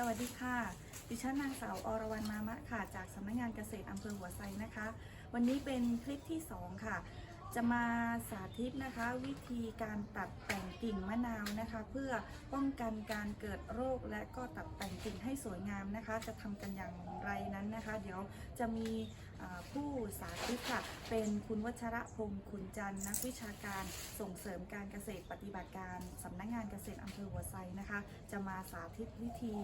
สวัสดีค่ะ ดิฉันนางสาวอรวรรณมามะค่ะ จากสำนักงานเกษตรอำเภอหัวไซนะคะ วันนี้เป็นคลิปที่ 2 ค่ะ จะมาสาธิตนะคะ วิธีการตัดแต่งกิ่งมะนาวนะคะ เพื่อป้องกันการเกิดโรคและก็ตัดแต่งกิ่งให้สวยงามนะคะ จะทำกันอย่างไรนั้นนะคะ เดี๋ยวจะมี ผู้สาธิตค่ะ เป็นคุณวัชระพงศ์ขุนจันทร์นักวิชาการส่งเสริมการเกษตรปฏิบัติการสำนักงานเกษตรอำเภอหัวไซนะคะ จะมาสาธิตวิธี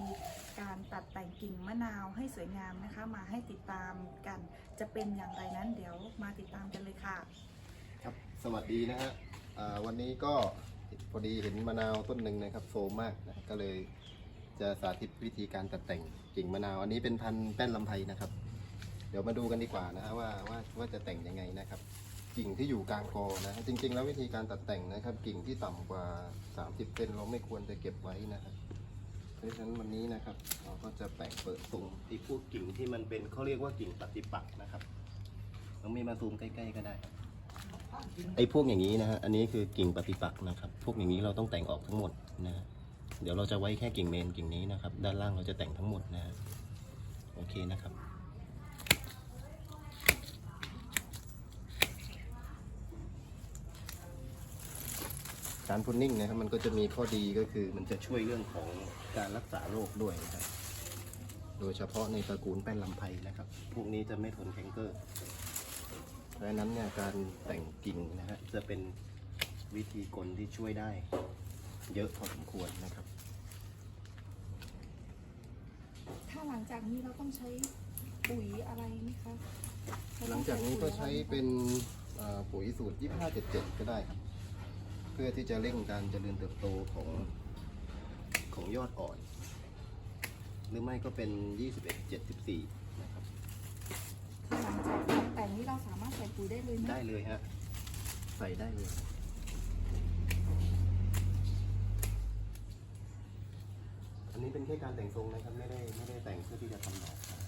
การตัดแต่งกิ่งมะนาวให้สวยงามนะคะ มาให้ติดตามกัน จะเป็นอย่างไรนั้นเดี๋ยวมาติดตามกันเลยค่ะ ครับสวัสดีนะฮะอ่าวันนี้ก็พอดีเห็นมะนาวต้นหนึ่งนะครับโซมมากนะก็เลยจะสาธิตวิธีการตัดแต่งกิ่งมะนาว อันนี้เป็นพันธุ์แป้นลำไพนะครับ ดี๋ยวมาดูกันดีกว่านะฮะว่าว่าว่าจะแต่งยังไงนะครับ กิ่งที่อยู่กลางกอนะจริง ๆ แล้ววิธีการตัดแต่งนะครับ กิ่งที่ต่ำกว่า 30เซนเราไม่ควรจะเก็บไว้นะครับเพราะฉะนั้นวันนี้นะครับ เราก็จะแบ่งเปิดตรงที่พวกกิ่งที่มันเป็นเขาเรียกว่ากิ่งปฏิปักษ์นะครับน้องมีมาซูมใกล้ๆก็ได้ไอ้พวกอย่างนี้นะฮะอันนี้คือกิ่งปฏิปักษ์นะครับ พวกอย่างนี้เราต้องแต่งออกทั้งหมดนะฮะเดี๋ยวเราจะไว้แค่กิ่งเมนกิ่งนี้นะครับ ด้านล่างเราจะแต่งทั้งหมดนะฮะโอเคนะครับารพุนนิ่งนะครับมันก็จะมีข้อดีก็คือมันจะช่วยเรื่องของการรักษาโรคด้วยนะครับ โดยเฉพาะในตระกูลแป้นลำไพนะครับ พวกนี้จะไม่ทนแคนเกอร์ เพราะฉะนั้นเนี่ยการแต่งกิ่งนะฮะจะเป็นวิธีกลที่ช่วยได้ เยอะพอสมควรนะครับ ถ้าหลังจากนี้เราต้องใช้ปุ๋ยอะไรไหมคะหลังจากนี้ก็ใช้เป็นเอ่อปุ๋ยสูตร 2577 ก็ได้ครับ เพื่อที่จะเร่งการเจริญเติบโตของของยอดอ่อน หรือไม่ก็เป็น 2174 นะครับถ้าหลังจากตัดแต่งนี้เราสามารถใส่ปุ๋ยได้เลยไหมได้เลยฮะ ใส่ได้เลย อันนี้เป็นแค่การแต่งทรงนะครับ ไม่ได้ไม่ได้แต่งเพื่อที่จะทำดอกนะ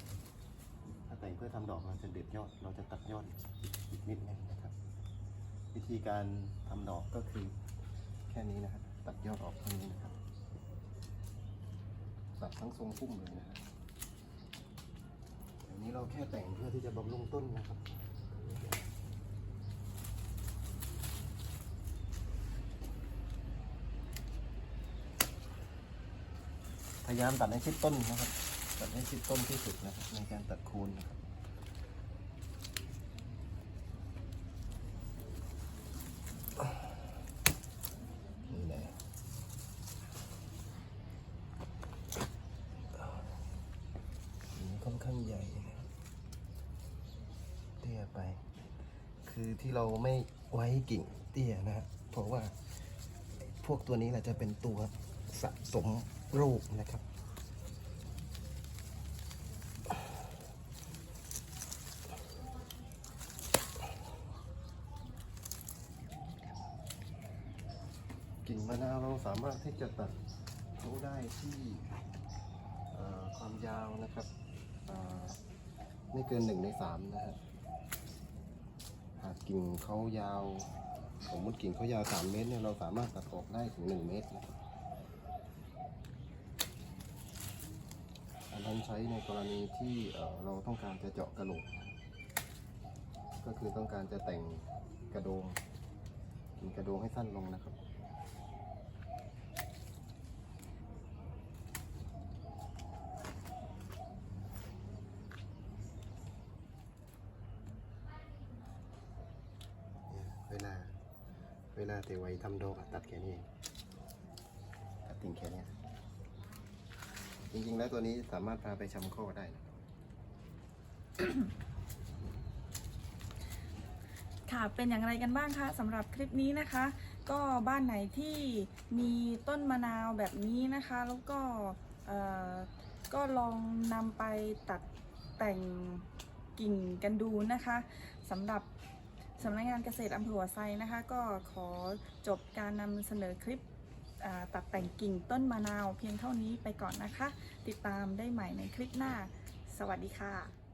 ถ้าแต่งเพื่อทำดอกเราจะเด็ดยอด เราจะตัดยอดอีกอีกนิดนึงนะครับ วิธีการทำดอกก็คือแค่นี้นะครับตัดยอดออกเท่านี้นะครับตัดทั้งทรงพุ่มเลยนะครับอันนี้เราแค่แต่งเพื่อที่จะบำรุงต้นนะครับพยายามตัดให้ชิดต้นนะครับ ตัดให้ชิดต้นที่สุดนะครับในการตัดโคนนะครับ นี่แหละอันนี้ค่อนข้างใหญ่นะครับเตี้ยไป คือที่เราไม่ไว้กิ่งเตี้ยนะฮะเพราะว่าพวกตัวนี้แหละจะเป็นตัวสะสมโรคนะครับ กิ่งมะนาวเราสามารถที่จะตัดเขาได้ที่ความยาวนะครับ ไม่เกินหนึ่งในสามนะฮะหา กิ่งเขายาวสมมติกิ่งเขายาว 3 เมตรเนี่ยเราสามารถตัดออกได้ถึง 1 เมตรนะครับอันนั้นใช้ในกรณีที่เอ่อเราต้องการจะเจาะกระโหลก ก็คือต้องการจะแต่งกระโดงกิ่งกระโดงให้สั้นลงนะครับ เวลา เวลาแต่ไว้ทำดอกตัดแค่นี้ตัดติ่งแค่เนี้ยจริงๆแล้วตัวนี้สามารถพาไปชำข้อได้นะค่ะ เป็นอย่างไรกันบ้างคะสำหรับคลิปนี้นะคะ ก็บ้านไหนที่มีต้นมะนาวแบบนี้นะคะ แล้วก็ก็ลองนำไปตัดแต่งกิ่งกันดูนะคะสำหรับ สำนักงานเกษตรอำเภอหัวไซนะคะ ก็ขอจบการนำเสนอคลิปตัดแต่งกิ่งต้นมะนาวเพียงเท่านี้ไปก่อนนะคะ ติดตามได้ใหม่ในคลิปหน้า สวัสดีค่ะ